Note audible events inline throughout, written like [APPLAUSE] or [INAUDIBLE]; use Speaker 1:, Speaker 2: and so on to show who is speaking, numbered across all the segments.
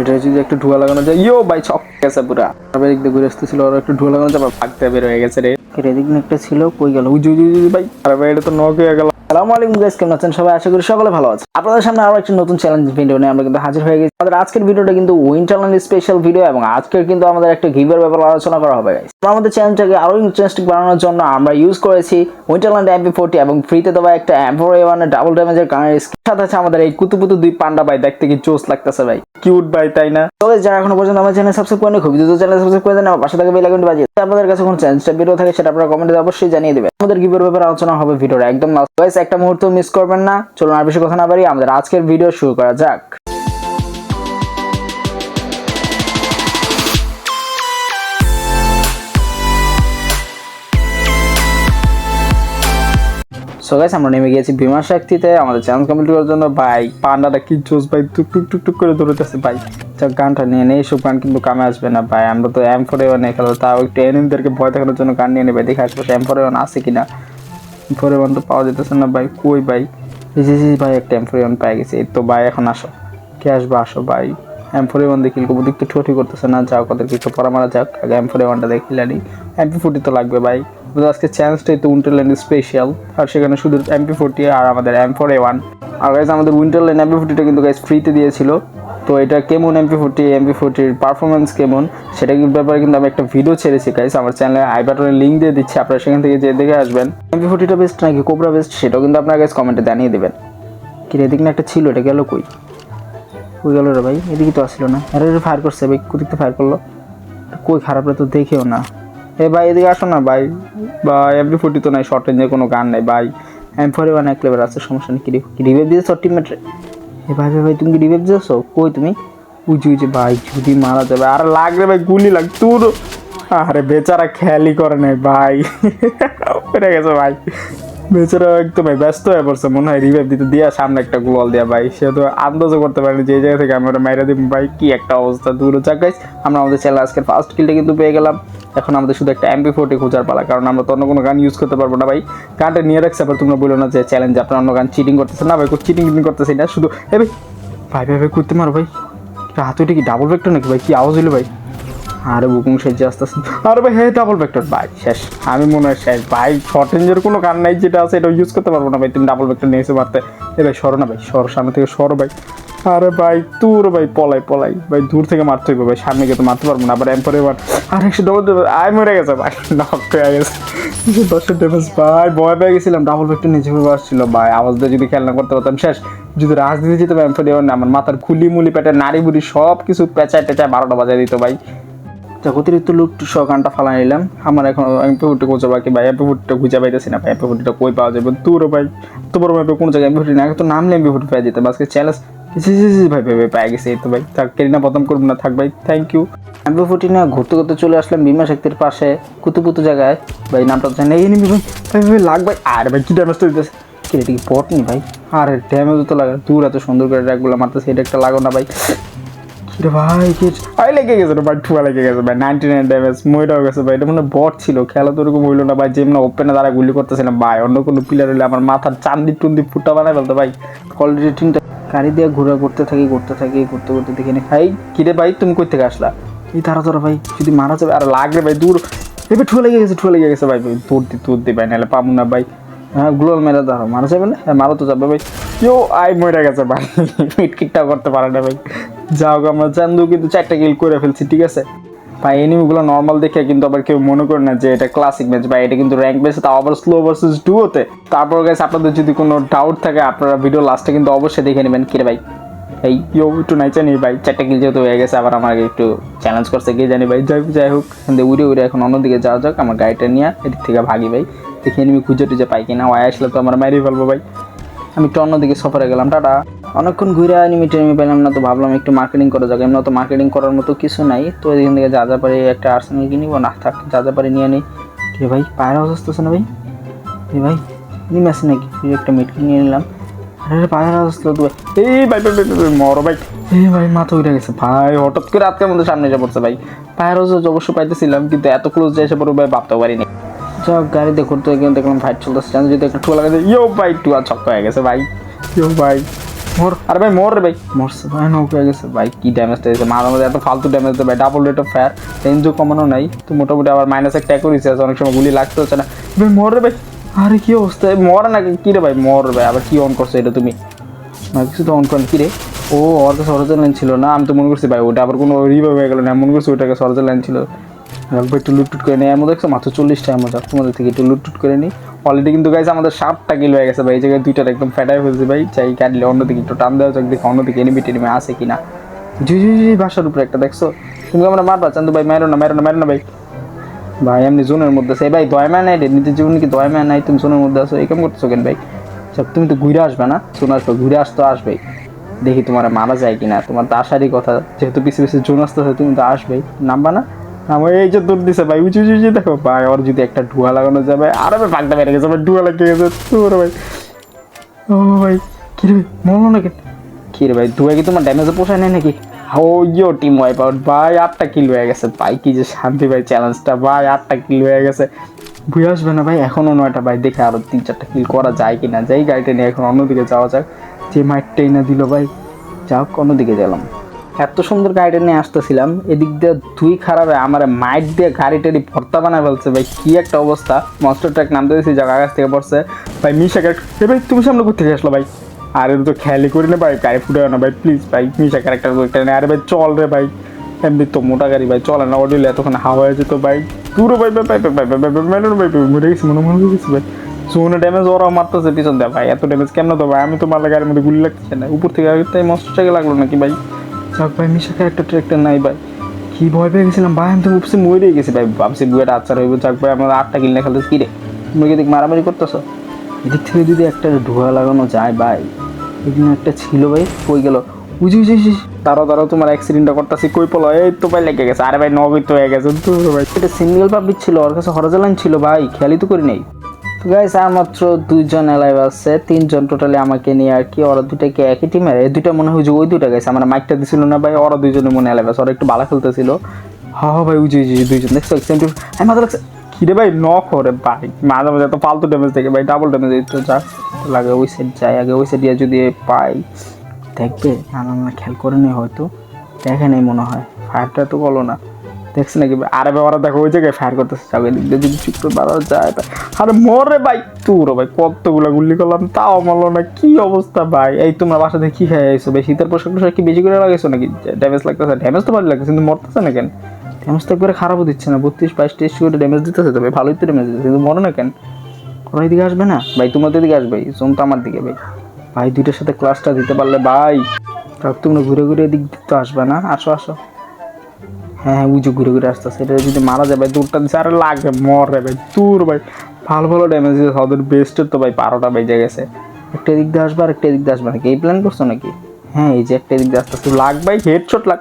Speaker 1: এটা যদি একটু ধোয়া লাগানো যায় ইয়ো ভাই ছক গেছে পুরা। তারপরে দিয়ে ঘুরে আসতেছিল আর একটু ধোয়া লাগানো যাবে ভাগতে বের হয়ে গেছে রে। এদিক একটা ছিল কই গেল? উজু উজু ভাই। আরে ভাই এটা তো নক হয়ে গেল। আসসালামু আলাইকুম গাইস কেমন আছেন সবাই? আশা করি সকলে ভালো আছে আপনাদের সামনে আরও একটি নতুন চ্যালেঞ্জ ভিডিও নিয়ে আমরা কিন্তু হাজির হয়ে গেছি। আমাদের আজকের ভিডিওটা কিন্তু উইন্টারল্যান্ড স্পেশাল ভিডিও এবং আজকের কিন্তু আমাদের একটা গিভের ব্যাপারে আলোচনা করা হবে গাইস আমাদের চ্যানেলটাকে আরও ইন্টারেস্টিং বানানোর জন্য আমরা ইউজ করেছি উইন্টারল্যান্ড এমপি ফোর্টি এবং ফ্রিতে দেওয়া একটা এম্পোর এ ওয়ানের ডাবল ড্যামেজের গানের সাথে আছে আমাদের এই কুতুপুতু দুই পান্ডা ভাই দেখতে কি জোস লাগতেছে ভাই। কিউট ভাই তাই না? তবে যারা এখনও পর্যন্ত আমার চ্যানেল সাবস্ক্রাইব করেনি খুব দ্রুত চ্যানেল সাবস্ক্রাইব করে দেন আমার পাশে থাকা বেল আইকনটি বাজিয়ে আপনাদের কাছে কোনো চ্যালেঞ্জটা ভিডিও থাকে সেটা আপনারা কমেন্টে অবশ্যই জানিয়ে দেবেন। আমাদের গিভের ব্যাপারে আলোচনা হবে ভিডিওটা একদম লাস্ট গাইস একটা মুহূর্ত মিস করবেন না। চলুন আর বেশি কথা না বাড়ি আমাদের আজকের ভিডিও শুরু করা যাক। সো গাইস আমরা নেমে গিয়েছি বিমা শক্তিতে, আমাদের চ্যালেঞ্জ কমপ্লিট করার জন্য। ভাই, পান্ডাটা কি জোস ভাই, টুক টুক টুক টুক করে দৌড়তেছে ভাই। যাক, গানটা নিয়ে নেই সব গান কিন্তু কামে আসবে না, ভাই। আমরা তো এম ফোর ওয়ান খেলো তাও একটু এনিমদেরকে ভয় দেখানোর জন্য গান নিয়ে নেবে দেখে আশেপাশে এম ফোর ওয়ান আছে কিনা। এম ফোর ওয়ান তো পাওয়া যেতেছে না। ভাই, কই ভাই? জি ভাই, একটা এম ফোর ওয়ান পেয়ে গেছে। এই তো ভাই, এখন আসো। কে আসবে? আসো ভাই। এম ফোর ওয়ান দেখি কবুদিক তো ঠুটি করতেছে না। যাও, ওদেরকে একটু পড়া মারা যাক। আগে এম ফোর ওয়ানটা দেখিলানি এমপি ফোর্টি তো লাগবে ভাই। আজকে চ্যালেঞ্জটাই তো উইন্টারল্যান্ড স্পেশাল আর সেখানে শুধু এমপি ফোর্টি আর আমাদের এম ফোর এ ওয়ান আর গাইজ আমাদের উইন্টারল্যান্ড এমপি ফোর্টিটা কিন্তু গাইজ ফ্রিতে দিয়েছিল। তো এটা কেমন এমপি ফোর্টি এমপি ফোর্টির পারফরমেন্স কেমন সেটা কিন্তু ব্যাপারে কিন্তু আমি একটা ভিডিও ছেড়েছি গাইজ আমার চ্যানেলে আই বাটনের লিঙ্ক দিয়ে দিচ্ছি আপনারা সেখান থেকে যে দেখে আসবেন এমপি ফোর্টিটা বেস্ট নাকি কোবরা বেস্ট সেটাও কিন্তু আপনারা গাইজ কমেন্টে জানিয়ে দেবেন কি রে, এদিক না একটা ছিল এটা গেল কই কই গেল রে ভাই এদিকে তো আসলো না আরে ফায়ার করছে ভাই কুদিক ফায়ার করল কই খারাপ রে তো দেখেও না এ ভাই এদিকে আসো না ভাই বা এমপি ফোর্টি তো নাই শর্ট রেঞ্জের কোনো গান নাই ভাই এম ফোর ওয়ান এক লেভেল আছে সমস্যা নেই কি রিভেভ দিয়েছ টিমমেটে এ ভাই ভাই তুমি কি রিভেভ দিয়েছ কই তুমি? উঁচু উঁচু ভাই যদি মারা যাবে। আর লাগবে ভাই গুলি লাগ তোর আরে বেচারা খেয়ালই করে নাই ভাই। [LAUGHS] পড়ে গেছে ভাই। বেচারা একদম ভাই ব্যস্ত হয়ে পড়ছে, মনে হয় রিভাইভ দিতে দিয়া সামনে একটা গোল দেয়া ভাই। সে তো আন্দাজও করতে পারেনি যে জায়গা থেকে আমি ওটা মাইরা দিব। ভাই, কি একটা অবস্থা, দূর যাক গাইস আমরা আমাদের চ্যানেল আজকের ফার্স্ট কিলটা কিন্তু পেয়ে গেলাম। এখন আমাদের শুধু একটা এমপি ফোর্টি খোঁজার পালা, কারণ আমরা তো অন্য কোনো গান ইউজ করতে পারব না ভাই। গানটা নিয়ে রাখছে, আবার তোমরা বলো না যে চ্যালেঞ্জ আপনার অন্য গান চিটিং করতেছে। না ভাই চিটিং টিটিং করতেছি না, শুধু এ ভাই ভাই ভাই ভাই, করতে মারো ভাই। হাত ওইটা কি ডাবল ভেক্টর নাকি ভাই? কি আওয়াজ হলো ভাই? আরে বুকুং সেজে আসতে আসতে আরে ভাই হ্যাঁ ডাবল ভেক্টর ভাই শেষ। আমি মনে হয় শেষ। ভাই শর্ট রেঞ্জের কোনো গান নাই যেটা আছে এটা ইউজ করতে পারব না ভাই। তুমি ডাবল ভেক্টর নিয়ে এসে মারতে। এ ভাই সরো না ভাই সর সামনে থেকে সরো ভাই। আরে ভাই দূর ভাই পলাই পলাই। ভাই দূর থেকে মারতে হইবে ভাই সামনে গিয়ে তো মারতে পারব না আবার এম্পরে এবার আর একশো ডবল আয় মরে গেছে ভাই। [LAUGHS] নক হয়ে গেছে। দশের ড্যামেজ ভাই ভয় পেয়ে গেছিলাম ডাবল ভেক্টর নিচে ভাবে আসছিল ভাই আওয়াজ দিয়ে যদি খেলনা করতে পারতাম শেষ। যদি রাজনীতি যেতে এম্পরে না আমার মাথার খুলি মুলি পেটে নাড়ি বুড়ি সব কিছু পেঁচায় টেঁচায় বারোটা বাজায় দিত ভাই। অতিরিক্ত লুট সহ গানটা ফালাই নিলাম। আমার এখন এমপি ফুটে খুঁজে বাকি ভাই এমপি ফুটটা খুঁজে পাইতেছি না ভাই এমপি ফুটটা কই পাওয়া যাবে? দূর ভাই তো বড় ভাই কোনো জায়গায় এমপি না তো নামলে এমপি ফুটি পেয়ে যেতে আজকে চ্যালেঞ্জ ভাই ভাই ভাই পেয়ে গেছে তো ভাই। থাক কেরিনা বদম করব না থাক ভাই থ্যাংক ইউ এমপি ফুটি না ঘুরতে ঘুরতে চলে আসলাম বিমা শক্তির পাশে কুতুপুতু জায়গায়। ভাই নামটা জানি এই নিবি ভাই ভাই ভাই লাগ ভাই। আর ভাই কি ড্যামেজ তো দিতেছে কি রে, এটা কি পট নি ভাই? আরে ড্যামেজ তো লাগে দূর এত সুন্দর করে ড্যাগগুলো মারতেছে এটা একটা লাগো না ভাই। রে ভাই, কি আই লেগে গেছে ভাই, ঠুয়া লেগে গেছে ভাই নাইনটি নাইন ড্যামেজ মইটাও গেছে ভাই, এটা মানে বট ছিল খেলা তো ওরকম হইল না ভাই, যেমন ওপেনে দ্বারা গুলি করতেছিলাম, ভাই, অন্য কোনো প্লেয়ার হলে আমার মাথার চান্দি টুন্দি ফুটা বানাই ফেলতো ভাই অলরেডি তিনটা গাড়ি দিয়ে ঘোরা করতে থাকি ঘুরতে থাকি ঘুরতে ঘুরতে দেখি না ভাই কিরে ভাই, তুমি কই থেকে আসলা? এই তারা তোরা ভাই, যদি মারা যাবে, আর লাগবে ভাই, দূর, এবার ঠুয়া লেগে গেছে, ঠুয়া লেগে গেছে ভাই ভাই দূর দি দূর দি ভাই, নাহলে পাবো না ভাই হ্যাঁ গ্লোয়াল মেরে ধরো মারা যাবে না? হ্যাঁ মারা তো যাবে ভাই, কেউ আই মরে গেছে ভাই, [LAUGHS] মিটকিটটাও করতে পারে না ভাই। যাও হোক আমরা চান্দু কিন্তু চারটা কিল করে ফেলছি, ঠিক আছে? ভাই এনিমিগুলো নর্মাল দেখে কিন্তু আবার কেউ মনে করে না যে এটা ক্লাসিক ম্যাচ ভাই, এটা কিন্তু র্যাঙ্ক বেসে তাও আবার স্লো ভার্সেস ডুওতে তারপর গেছে আপনাদের যদি কোনো ডাউট থাকে, আপনারা ভিডিও লাস্টে কিন্তু অবশ্যই দেখে নেবেন। কিরে ভাই? এই ইউ একটু নাই জানি, ভাই, চারটা কিল যেহেতু হয়ে গেছে, আবার আমাকে একটু চ্যালেঞ্জ করছে, কে জানি, ভাই? যাই যাই হোক কিন্তু উড়ে উড়ে এখন অন্যদিকে যাওয়া যাক, আমার গাড়িটা নিয়ে এদিক থেকে ভাগি, ভাই। দেখি এনিমি খুঁজে টুজে পাই কিনা ওয়াই আসলে তো আমার মেরে ফেলব, ভাই। আমি একটু অন্যদিকে সফরে গেলাম, টাটা। অনেকক্ষণ ঘুরে এনিমি টেনিমি পেলাম না তো ভাবলাম একটু মার্কেটিং করা যাক। এমনি তো মার্কেটিং করার মতো কিছু নাই তো এখান থেকে যা যা পারি একটা আর্সেনাল কিনিব না থাক যা যা পারি নিয়ে নিই কে ভাই পায়ের আওয়াজ আসতেছে না ভাই? এই ভাই নিম আছে নাকি? একটা মিটকি নিয়ে নিলাম। আরে পায়ের আসতো তো। এই ভাই ভাই ভাই, ভাই, ভাই, মরো ভাই। এই ভাই মাথা উঠে গেছে। ভাই হঠাৎ করে আজকের মধ্যে সামনে এসে পড়ছে ভাই। পায়ের আওয়াজ অবশ্য পাইতেছিলাম কিন্তু এত ক্লোজ যে এসে পড়ব ভাই ভাবতেও পারিনি। যাক গাড়িতে ঘুরতে গিয়ে দেখলাম ফাইট চলতেছে। যদি একটা ঠুয়া লাগাতে ইয়ো ভাই টুয়া ছক্কা হয়ে গেছে ভাই। ইয়ো ভাই। মর। আরে ভাই মর রে ভাই। মরছে ভাই নৌকা হয়ে গেছে। ভাই কি ড্যামেজটা দিয়েছে মাঝে মাঝে এত ফালতু ড্যামেজ ভাই ডাবল রেট অফ ফায়ার রেঞ্জও কমানো নাই। তো মোটামুটি আবার মাইনাস একটা করেছে অনেক সময় গুলি লাগতে হচ্ছে না। ভাই মর রে ভাই। আরে কি অবস্থা? মরে না কি রে ভাই মর ভাই আবার কি অন করছ এটা তুমি? না কিছু তো অন করেন। কি রে? ও ওর কাছে সরজার লাইন ছিল না আমি তো মনে করছি ভাই ওটা আবার কোনো রিভাইভ হয়ে গেল না মনে করছি ওটাকে সরজার লাইন ছিল। একবার একটু লুটটুট করে নিই। এমন দেখছ, মাত্র চল্লিশটা এমন যাক তোমাদের থেকে একটু লুটটুট করে নিই। অলরেডি কিন্তু গাইছে আমাদের সাতটা কিলো হয়ে গেছে ভাই। এই জায়গায় দুইটার একদম ফেটাই হয়েছে ভাই। চাই কাটলে অন্যদিকে একটু টান দেওয়া যাক, দেখি অন্যদিকে এনিমি টেনিমি আছে কিনা। জি জি জি, বাসার উপরে একটা দেখছ। তুমি আমরা মারবা, চান্দু ভাই মেরো না মেরো না মেরো না ভাই। ভাই, এমনি জোনের মধ্যে আছে। ভাই দয়মা নাই রে, নিজের জীবনে কি দয়মা নাই? তুমি জোনের মধ্যে আছো, এই কেমন করতেছো কেন ভাই? সব, তুমি তো ঘুরে আসবে না? জোন আসবে, ঘুরে আসতো আসবেই দেখি তোমার মারা যায় কিনা। তোমার তো আসারই কথা। যেহেতু পিছিয়ে পিছিয়ে জোন আসতেছে, তুমি তো আসবেই। নামবা না? আমার এই যে দৌড় দিছে ভাই, উঁচু উঁচু দেখো ভাই ওর যদি একটা ডুয়া লাগানো যাবে আরে ভাই পাকটা বেড়ে গেছে ভাই ডুয়া লাগিয়ে গেছে, তোর ভাই। ও ভাই, কি ভাই, মরলো নাকি? কি রে ভাই দুয়া কি তোমার ড্যামেজে পোষায় নাই নাকি? ও, ইয়ো টিম ওয়াইপ আউট ভাই, আটটা কিল হয়ে গেছে, ভাই, কি যে শান্তি ভাই চ্যালেঞ্জটা ভাই, আটটা কিল হয়ে গেছে। বুঝে আসবে না ভাই এখনও নয়টা, ভাই, দেখে আরও তিন, চারটা কিল করা যায় কি না যাই গাড়িটা নিয়ে এখন অন্যদিকে যাওয়া যাক। যে মাইটটাই না দিল ভাই, যাক, অন্যদিকে গেলাম। এত সুন্দর গাড়িটা নিয়ে আসতেছিলাম এদিক দিয়ে ধুই খারাপ আমার মাইট দিয়ে গাড়িটারি ভর্তা বানায় ফেলছে ভাই কি একটা অবস্থা মস্টার ট্র্যাক নামতে দিয়েছি যা গাছ থেকে পড়ছে ভাই মিশা ক্যারেক্ট এ ভাই তুমি সামনে ঘুরতে আসলো ভাই আরে তো খেয়ালি করি না ভাই গাড়ি ফুটে না ভাই প্লিজ ভাই মিশা ক্যারেক্টার করতে নেই আরে ভাই চল রে ভাই এমনি তো মোটা গাড়ি ভাই চলে না অডিলে এতক্ষণ হাওয়া হয়েছে তো ভাই দূরে ভাই ভাই ভাই ভাই ভাই ভাই ভাই মরে গেছি মনে মনে গেছি ভাই সুনো ড্যামেজ ওরাও মারতেছে পিছন দেয় ভাই এত ড্যামেজ কেমন তো ভাই আমি তো মারলে গাড়ির মধ্যে গুলি লাগতেছে না উপর থেকে তাই মস্টারটাকে লাগল নাকি ভাই যাক ভাই মিশাকে একটা ট্র্যাক্টর নাই ভাই। কি ভয় পেয়ে গেছিলাম ভাই, আমি তো উপসে মরে গেছি ভাই। ভাবছি বুয়েটা আচ্ছা রইব যাক ভাই, আমরা আটটা কিনে খেলতে কি রে? কি দিক মারামারি করতেছো? এদিক থেকে যদি একটা ধোয়া লাগানো যায় ভাই এখানে একটা ছিল ভাই, কই গেল? বুঝি বুঝি তারও তারও তোমার অ্যাক্সিডেন্টটা করতেছি। কই পলো এই তো ভাই লেগে গেছে। আরে ভাই, নগদ হয়ে গেছে। তো ভাই এটা সিঙ্গেল পাবলিক ছিল, ওর কাছে হরজালাইন ছিল ভাই, খেয়ালই তো করি নাই। গাইস আর মাত্র দুইজন এলাইভ আছে, তিনজন টোটালি আমাকে নিয়ে আর কি, ওরা দুটাকে একই টিমের এই দুইটা মনে হয় যে ওই দুইটা গাইছে আমার মাইকটা দিছিল না ভাই, ওরা দুইজনে মনে এলাইভ আছে, ওরা একটু ভালো খেলতেছিল। হা হা ভাই উজি উজি দুইজন, দেখছ টিম আমি মাথা লাগছে কিরে ভাই ন করে ভাই, মাঝে মাঝে তো ফালতু ড্যামেজ থেকে ভাই ডাবল ড্যামেজ দিতে যা। লাগে ওই সাইড যায় আগে ওই সাইড দিয়ে যদি পাই, দেখবে, না না না, খেয়াল করে নেই হয়তো, দেখে নেই মনে হয়। ফায়ারটা তো বলো না। দেখছি নাকি? আরে বাবা দেখো ওই জায়গায় ফায়ার করতেছে। যাবে দিক দিয়ে যদি চুপ বাড়ানো যায় আরে মরে ভাই, তোর ভাই, কতগুলো গুলি করলাম, তাও মারলো না, কি অবস্থা ভাই? এই তোমরা বাসা থেকে কি খেয়ে আইছো ভাই? শীতের পোশাক টোশাক কি বেশি করে লাগাইছো নাকি? ড্যামেজ লাগতেছে ড্যামেজ তো ভালো লাগতেছে, কিন্তু মরতেছে না কেন? ড্যামেজ তো একবারে খারাপও দিচ্ছে না। বত্রিশ, বাইশ টেস্ট করে ড্যামেজ দিতেছে তো ভাই, ভালোই তো ড্যামেজ দিতেছে, কিন্তু মরে না কেন? ওরা এদিকে আসবে না? ভাই, তোমার তো এদিকে আসবে, জোন তো আমার দিকে ভাই। ভাই, দুইটার সাথে ক্লাসটা দিতে পারলে ভাই তোমরা ঘুরে ঘুরে এদিক দিক তো আসবে না। আসো আসো। হ্যাঁ হ্যাঁ উঁচু ঘুরে ঘুরে আসতেছে। এটা যদি মারা যায় ভাই দূরটা দিচ্ছে আরে লাগবে মরে ভাই দূর ভাই। ভালো ভালো ড্যামেজ দিয়েছে ওদের বেস্টের তো ভাই বারোটা বেজে গেছে। একটা এদিক দিয়ে আসবে আর একটা এদিক দিয়ে আসবে নাকি? এই প্ল্যান করছ নাকি? হ্যাঁ এই যে একটা এদিক দিয়ে আসতেছে। লাগ ভাই হেডশট লাগ।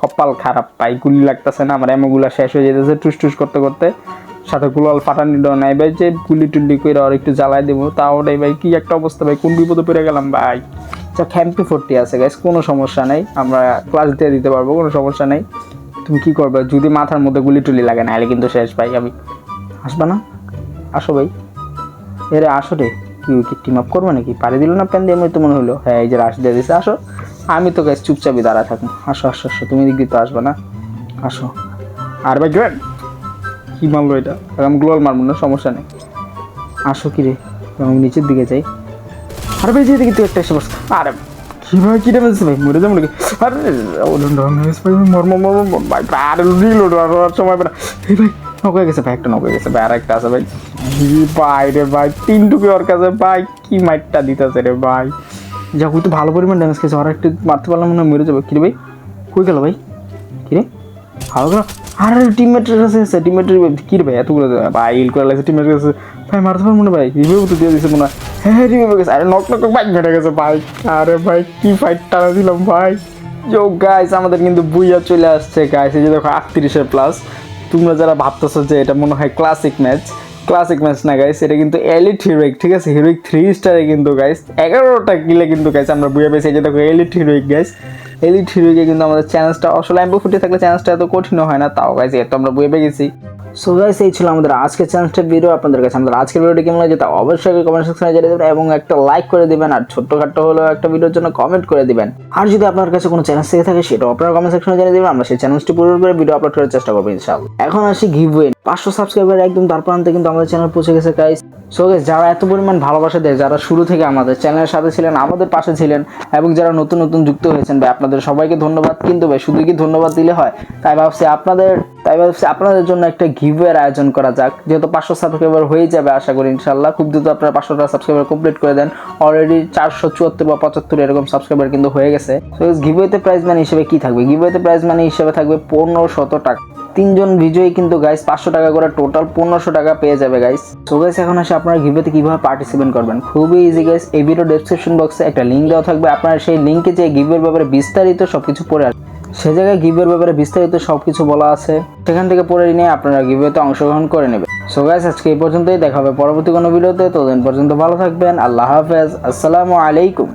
Speaker 1: কপাল খারাপ পাই গুলি লাগতেছে না আমার এমোগুলা শেষ হয়ে যেতেছে টুস টুস করতে করতে। সাথে গুলাল ফাটানি ডো নাই ভাই যে গুলি টুলি করে আর একটু জ্বালাই দেবো তাও নাই ভাই কি একটা অবস্থা ভাই কোন বিপদে পড়ে গেলাম ভাই? আচ্ছা ক্যাম্পি ফোরটি আছে গাইস কোনো সমস্যা নেই। আমরা ক্লাস দিয়ে দিতে পারব, কোনো সমস্যা নেই। তুমি কি করবে? যদি মাথার মধ্যে গুলি টুলি লাগে না হলে কিন্তু শেষ, ভাই, আমি আসবা না? আসো, ভাই। এরে, আসো রে। কি কি টিম আপ করব নাকি? পারি দিল না প্যান দিয়ে আমি তো মনে হলো হ্যাঁ এই যে রাশ দিয়ে দিছে, আসো। আমি তো গাছ চুপচাপই দাঁড়া থাকব। আসো আসো আসো, তুমি দিক দিয়ে তো আসবে না। আসো। আর, ভাই গ্রেড কি মারলো এটা? আমি গ্লোয়াল মারবো না, সমস্যা নেই। আসো কি রে? আমি নিচের দিকে যাই। আরে ভাই, যেদিকে তুই একটা এসে বস। আরে, কি ভাই, কি ড্যামেজ ভাই? মরে যাব নাকি? আরে ড্যামেজ ভাই মর্ম মর্ম ভাই, আরে রিলোড আর সময় পায় এই ভাই, নৌকা গেছে, ভাই, একটা নৌকা গেছে, ভাই আর একটা আছে ভাই। ভাই রে ভাই, তিন টুকি ওর কাছে, ভাই, কি মাইটটা দিতেছে রে ভাই। যাক তো ভালো পরিমাণ ড্যামেজ খেয়েছে আর একটু মারতে পারলাম মনে মরে যাবে। কি রে ভাই? কই গেল ভাই? কিরে ভালো গেল? আরে টিমমেটের কাছে এসে টিমমেটের কি রে ভাই, এতগুলো, ভাই ইল করে লাগছে টিমমেটের কাছে ভাই, মারতে পারব না ভাই। রিভিউ তো দিয়ে দিছে মনে হয়। হ্যাঁ হ্যাঁ রিভিউ গেছে। আরে নক নক বাইক ঘটে গেছে, ভাই। আরে, ভাই, কি ফাইট টানা দিলাম, ভাই। যো গাইস আমাদের কিন্তু বুইয়া চলে আসছে গাইস এই যে দেখো, আটত্রিশের প্লাস তোমরা যারা ভাবতেছো যে এটা মনে হয় ক্লাসিক ম্যাচ ক্লাসিক ম্যাচ না গাইস এটা কিন্তু এলিট হিরোইক ঠিক আছে? হিরোইক থ্রি স্টারে কিন্তু গাইস এগারোটা কিলে কিন্তু গাইস আমরা বুঝে পেয়েছি। এই যে দেখো এলিট হিরোইক গাইস এলিট হিরোইকে কিন্তু আমাদের চ্যালেঞ্জটা আসলে অ্যাম্বো ফুটে থাকলে চ্যালেঞ্জটা এত কঠিন হয় না, তাও গাইস এত আমরা বুঝে পেয়ে গেছি। সো গাইস এই ছিল আমাদের আজকের চ্যানেলটা ভিডিও আপনাদের কাছে। আমাদের আজকের ভিডিওটি কেমন লাগে তা অবশ্যই কমেন্ট সেকশনে জানিয়ে দেবেন এবং একটা লাইক করে দিবেন আর ছোট্টখাট্টো হলেও একটা ভিডিওর জন্য কমেন্ট করে দিবেন। আর যদি আপনার কাছে কোনো চ্যানেল থেকে থাকে, সেটাও আপনারা কমেন্ট সেকশনে জানিয়ে দেবেন। আমরা সেই চ্যানেলটি পুরো করে ভিডিও আপলোড করার চেষ্টা করব ইনশাআল্লাহ। এখন আসি গিভওয়ে পাঁচশো সাবস্ক্রাইবার একদম তার প্রান্তে কিন্তু আমাদের চ্যানেল পৌঁছে গেছে গাইস সো গাইস যারা এত পরিমাণ ভালোবাসা দেয়, যারা শুরু থেকে আমাদের চ্যানেলের সাথে ছিলেন, আমাদের পাশে ছিলেন, এবং যারা নতুন নতুন যুক্ত হয়েছেন, ভাই, আপনাদের সবাইকে ধন্যবাদ। কিন্তু ভাই, শুধু কি ধন্যবাদ দিলে হয়? তাই ভাবছি আপনাদের তাই ভাবছি আপনাদের জন্য একটা গিভওয়ের আয়োজন করা যাক। যেহেতু পাঁচশো সাবস্ক্রাইবার হয়ে যাবে, আশা করি ইনশাল্লাহ খুব দ্রুত আপনারা পাঁচশোটা সাবস্ক্রাইবার কমপ্লিট করে দেন। অলরেডি চারশো চুয়াত্তর বা পঁচাত্তর এরকম সাবস্ক্রাইবার কিন্তু হয়ে গেছে। তো গিভওয়েতে প্রাইজ মানি হিসেবে কি থাকবে? গিভওয়েতে প্রাইজ মানি হিসেবে থাকবে পনেরো শত টাকা। তিনজন বিজয়ী কিন্তু গাইস পাঁচশো টাকা করে টোটাল পনেরোশো টাকা পেয়ে যাবে গাইস সো গাইস এখন আসে আপনারা গিভওয়েতে কীভাবে পার্টিসিপেট করবেন? খুবই ইজি গাইস এই ভিডিও ডেসক্রিপশন বক্সে একটা লিঙ্ক দেওয়া থাকবে। আপনারা সেই লিঙ্কে যে গিভের ব্যাপারে বিস্তারিত সবকিছু পড়ে আসবে সে জায়গায় গিভের ব্যাপারে বিস্তারিত সব কিছু বলা আছে। সেখান থেকে পড়ে নিয়ে আপনারা গিভেতে অংশগ্রহণ করে নেবেন। সো গাইস আজকে এই পর্যন্তই। দেখা হবে পরবর্তী কোনো ভিডিওতে। ততদিন পর্যন্ত ভালো থাকবেন। আল্লাহ হাফেজ। আসসালামু আলাইকুম।